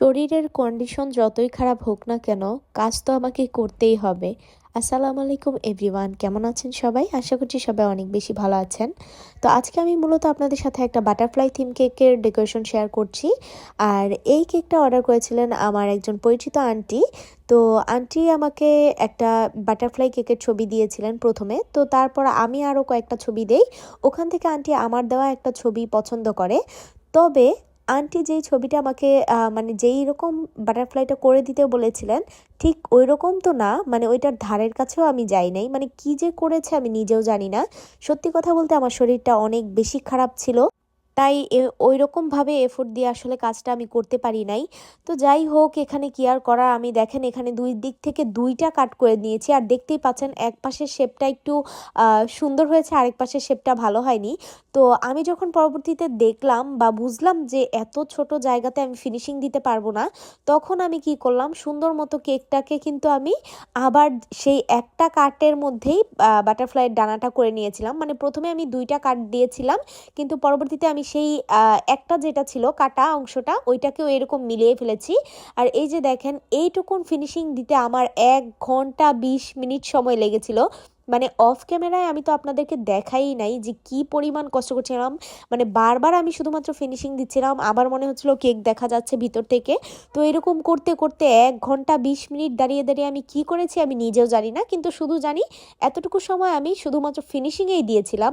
শরীরের কন্ডিশন যতই খারাপ হোক না কেন, কাজ তো আমাকে করতেই হবে। আসসালামু আলাইকুম এভরিওয়ান কেমন আছেন সবাই? আশা করছি সবাই অনেক বেশি ভালো আছেন। তো আজকে আমি মূলত আপনাদের সাথে একটা বাটারফ্লাই থিম কেকের ডেকোরেশন শেয়ার করছি। আর এই কেকটা অর্ডার করেছিলেন আমার একজন পরিচিত আন্টি তো আন্টি আমাকে একটা বাটারফ্লাই কেকের ছবি দিয়েছিলেন প্রথমে। তো তারপর আমি আরও কয়েকটা ছবি দেই। ওখান থেকে আন্টি আমার দেওয়া একটা ছবি পছন্দ করে। তবে আন্টি যেই ছবিটা আমাকে মানে যেই রকম বাটারফ্লাইটা করে দিতে বলেছিলেন, ঠিক ওই রকম তো না মানে ওইটার ধারের কাছেও আমি যাই নাই। মানে কি যে করেছে আমি নিজেও জানি না। সত্যি কথা বলতে আমার শরীরটা অনেক বেশি খারাপ ছিল। তাই ওই রকমভাবে এফোর্ট দিয়ে আসলে কাজটা আমি করতে পারি নাই। তো যাই হোক, এখানে কি আর করার? আমি দেখেন, এখানে দুই দিক থেকে দুইটা কাট করে নিয়েছি। আর দেখতেই পাচ্ছেন, এক পাশের শেপটা একটু সুন্দর হয়েছে, আরেক পাশের শেপটা ভালো হয়নি। তো আমি যখন পরবর্তীতে দেখলাম বা বুঝলাম যে এত ছোট জায়গাতে আমি ফিনিশিং দিতে পারব না, তখন আমি কি করলাম? সুন্দর মতো কেকটাকে কিন্তু আমি আবার সেই একটা কাটের মধ্যেই বাটারফ্লাইয়ের ডানাটা করে নিয়েছিলাম। মানে প্রথমে আমি দুইটা কাট দিয়েছিলাম, কিন্তু পরবর্তীতে আমি সেই একটা যেটা ছিল কাটা অংশটা, ওইটাকেও এরকম মিলিয়ে ফেলেছি। আর এই যে দেখেন, এইটুকুন ফিনিশিং দিতে আমার এক ঘণ্টা বিশ মিনিট সময় লেগেছিল। মানে অফ ক্যামেরায় আমি তো আপনাদেরকে দেখাই নাই যে কি পরিমাণ কষ্ট করছিলাম। মানে বারবার আমি শুধুমাত্র ফিনিশিং দিচ্ছিলাম আবার মনে হচ্ছিল কেক দেখা যাচ্ছে ভিতর থেকে। তো এরকম করতে করতে এক ঘণ্টা বিশ মিনিট দাঁড়িয়ে দাঁড়িয়ে আমি কি করেছি আমি নিজেও জানি না। কিন্তু শুধু জানি, এতটুকু সময় আমি শুধুমাত্র ফিনিশিংয়েই দিয়েছিলাম।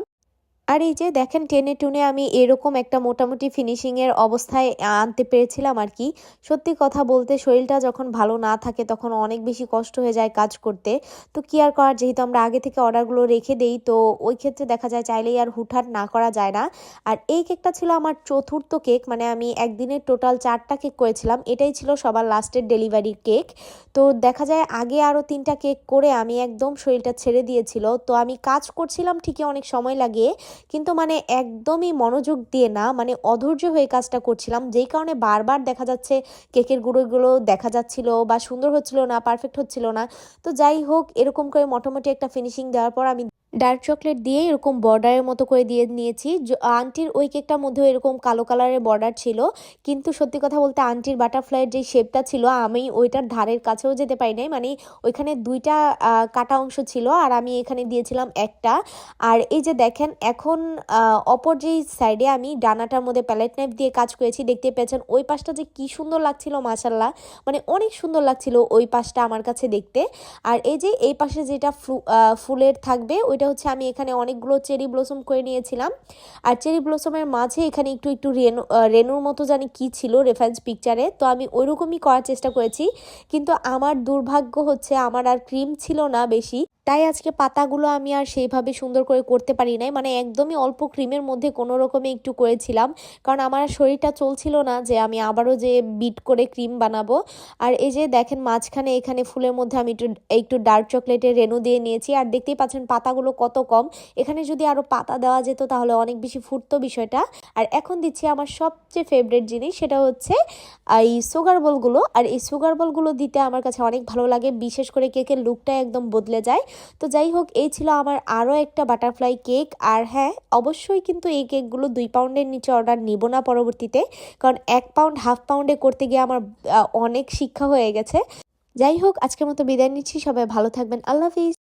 আর এই যে দেখেন, টেনে টুনে আমি এরকম একটা মোটামুটি ফিনিশিংয়ের অবস্থায় আনতে পেরেছিলাম আর কি। সত্যি কথা বলতে শরীরটা যখন ভালো না থাকে, তখন অনেক বেশি কষ্ট হয়ে যায় কাজ করতে। তো কি আর করার, যেহেতু আমরা আগে থেকে অর্ডারগুলো রেখে দেই, তো ওই ক্ষেত্রে দেখা যায় চাইলেই আর হুটহাট না করা যায় না। আর এই কেকটা ছিল আমার চতুর্থ কেক মানে আমি একদিনের টোটাল চারটা কেক করেছিলাম। এটাই ছিল সবার লাস্টের ডেলিভারির কেক তো দেখা যায় আগে আরও তিনটা কেক করে আমি একদম শরীরটা ছেড়ে দিয়েছিল। তো আমি কাজ করছিলাম ঠিকই অনেক সময় লাগিয়ে কিন্তু মানে একদমই মনোযোগ দিয়ে না মানে অধৈর্য হয়ে কাজটা করছিলাম। যেই কারণে বারবার দেখা যাচ্ছে কেকের গুঁড়োগুলো দেখা যাচ্ছিল বা সুন্দর হচ্ছিল না পারফেক্ট হচ্ছিল না। তো যাই হোক, এরকম করে মোটামুটি একটা ফিনিশিং দেওয়ার পর আমি ডার্ক চকলেট দিয়ে এরকম বর্ডারের মতো করে দিয়ে নিয়েছি। আন্টির ওই কেকটার মধ্যেও এরকম কালো কালারের বর্ডার ছিল। কিন্তু সত্যি কথা বলতে আন্টির বাটারফ্লাইয়ের যে শেপটা ছিল, আমি ওইটার ধারের কাছেও যেতে পারি নাই। মানে ওইখানে দুইটা কাটা অংশ ছিল আর আমি এখানে দিয়েছিলাম একটা। আর এই যে দেখেন, এখন অপর যেই সাইডে আমি ডানাটার মধ্যে প্যালেট নাইফ দিয়ে কাজ করেছি, দেখতে পেয়েছেন ওই পাশটা যে কি সুন্দর লাগছিল মাসাল্লাহ মানে অনেক সুন্দর লাগছিল ওই পাশটা আমার কাছে দেখতে। আর এই যে এই পাশে যেটা ফুলের থাকবে, ওইটা হচ্ছে আমি এখানে অনেকগুলো চেরি ব্লসম করে নিয়েছিলাম। আর চেরি ব্লসমের মাঝে এখানে একটু একটু রেনু রেনুর মতো জানি কি ছিল রেফারেন্স পিকচারে তো আমি ওইরকমই করার চেষ্টা করেছি। কিন্তু আমার দুর্ভাগ্য হচ্ছে আমার আর ক্রিম ছিল না বেশি। তাই আজকে পাতাগুলো আমি আর সেইভাবে সুন্দর করে করতে পারি নাই। মানে একদমই অল্প ক্রিমের মধ্যে কোনো রকমে একটু করেছিলাম। কারণ আমার শরীরটা চলছিল না যে আমি আবারও যে বিট করে ক্রিম বানাবো। আর এই যে দেখেন মাঝখানে এখানে ফুলের মধ্যে আমি একটু একটু ডার্ক চকলেটের রেনু দিয়ে নিয়েছি। আর দেখতেই পাচ্ছেন পাতাগুলো কত কম। এখানে যদি আরও পাতা দেওয়া যেত তাহলে অনেক বেশি ফুটতো বিষয়টা। আর এখন দিচ্ছি আমার সবচেয়ে ফেভারেট জিনিস, সেটা হচ্ছে এই সুগার বলগুলো আর এই সুগার বলগুলো দিতে আমার কাছে অনেক ভালো লাগে। বিশেষ করে কেকের লুকটা একদম বদলে যায়। তো যাই হোক, এই ছিল আমার আরও একটা বাটারফ্লাই কেক আর হ্যাঁ অবশ্যই কিন্তু এই কেকগুলো দুই পাউন্ডের নিচে অর্ডার নিব না পরবর্তীতে, কারণ এক পাউন্ড হাফ পাউন্ডে করতে গিয়ে আমার অনেক শিক্ষা হয়ে গেছে। যাই হোক, আজকের মতো বিদায় নিচ্ছি। সবাই ভালো থাকবেন। আল্লাহ হাফিজ।